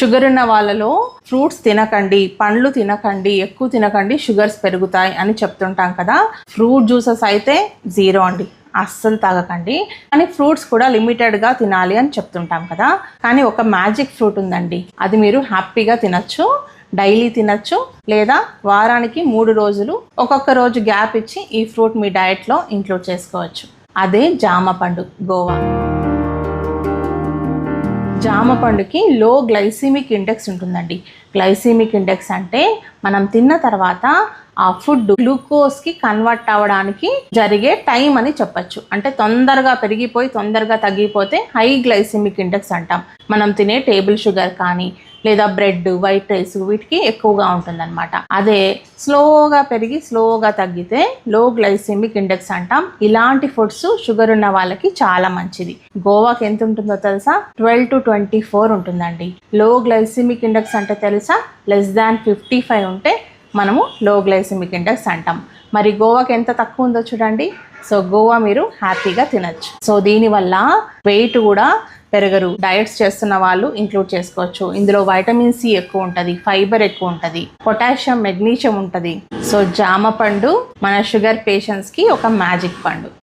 Sugar ఉన్న వాళ్ళలో fruits తినకండి పండ్లు తినకండి ఎక్కువ తినకండి షుగర్స్ పెరుగుతాయి అని చెప్తుంటాం కదా. ఫ్రూట్ జ్యూసెస్ అయితే జీరో అండి. అస్సలు తాగకండి. కానీ ఫ్రూట్స్ కూడా లిమిటెడ్గా తినాలి అని చెప్తుంటాం కదా. కానీ ఒక మ్యాజిక్ ఫ్రూట్ ఉందండి. అది మీరు హ్యాపీగా తినచ్చు డైలీ తినచ్చు లేదా వారానికి మూడు రోజులు ఒక్కొక్క రోజు గ్యాప్ ఇచ్చి ఈ ఫ్రూట్ మీ డయట్లో ఇంక్లూడ్ చేసుకోవచ్చు. అదే జామ పండు గోవా. జామ పండుకి లో గ్లైసీమిక్ ఇండెక్స్ ఉంటుందండి. గ్లైసీమిక్ ఇండెక్స్ అంటే మనం తిన్న తర్వాత ఆ ఫుడ్ గ్లూకోజ్కి కన్వర్ట్ అవ్వడానికి జరిగే టైం అని చెప్పచ్చు. అంటే తొందరగా పెరిగిపోయి తొందరగా తగ్గిపోతే హై గ్లైసీమిక్ ఇండెక్స్ అంటాం. మనం తినే టేబుల్ షుగర్ కానీ లేదా బ్రెడ్ వైట్ రైస్ వీటికి ఎక్కువగా ఉంటుందన్నమాట. అదే స్లోగా పెరిగి స్లోగా తగ్గితే లో గ్లైసెమిక్ ఇండెక్స్ అంటాం. ఇలాంటి ఫుడ్స్ షుగర్ ఉన్న వాళ్ళకి చాలా మంచిది. గోవాకి ఎంత ఉంటుందో తెలుసా? ట్వెల్వ్ టు ట్వంటీ ఫోర్ ఉంటుందండి. లో గ్లైసెమిక్ ఇండెక్స్ అంటే తెలుసా? లెస్ దాన్ ఫిఫ్టీ ఫైవ్ ఉంటే మనము లో గ్లైసెమిక్ ఇండెక్స్ అంటాం. మరి గోవాకి ఎంత తక్కువ ఉందో చూడండి. సో గోవా మీరు హ్యాపీగా తినచ్చు. సో దీనివల్ల వెయిట్ కూడా పెరగరు. డయట్స్ చేస్తున్న వాళ్ళు ఇంక్లూడ్ చేసుకోవచ్చు. ఇందులో వైటమిన్ సి ఎక్కువ ఉంటుంది ఫైబర్ ఎక్కువ ఉంటుంది పొటాషియం మెగ్నీషియం ఉంటుంది. సో జామ పండు మన షుగర్ పేషెంట్స్కి ఒక మ్యాజిక్ పండు.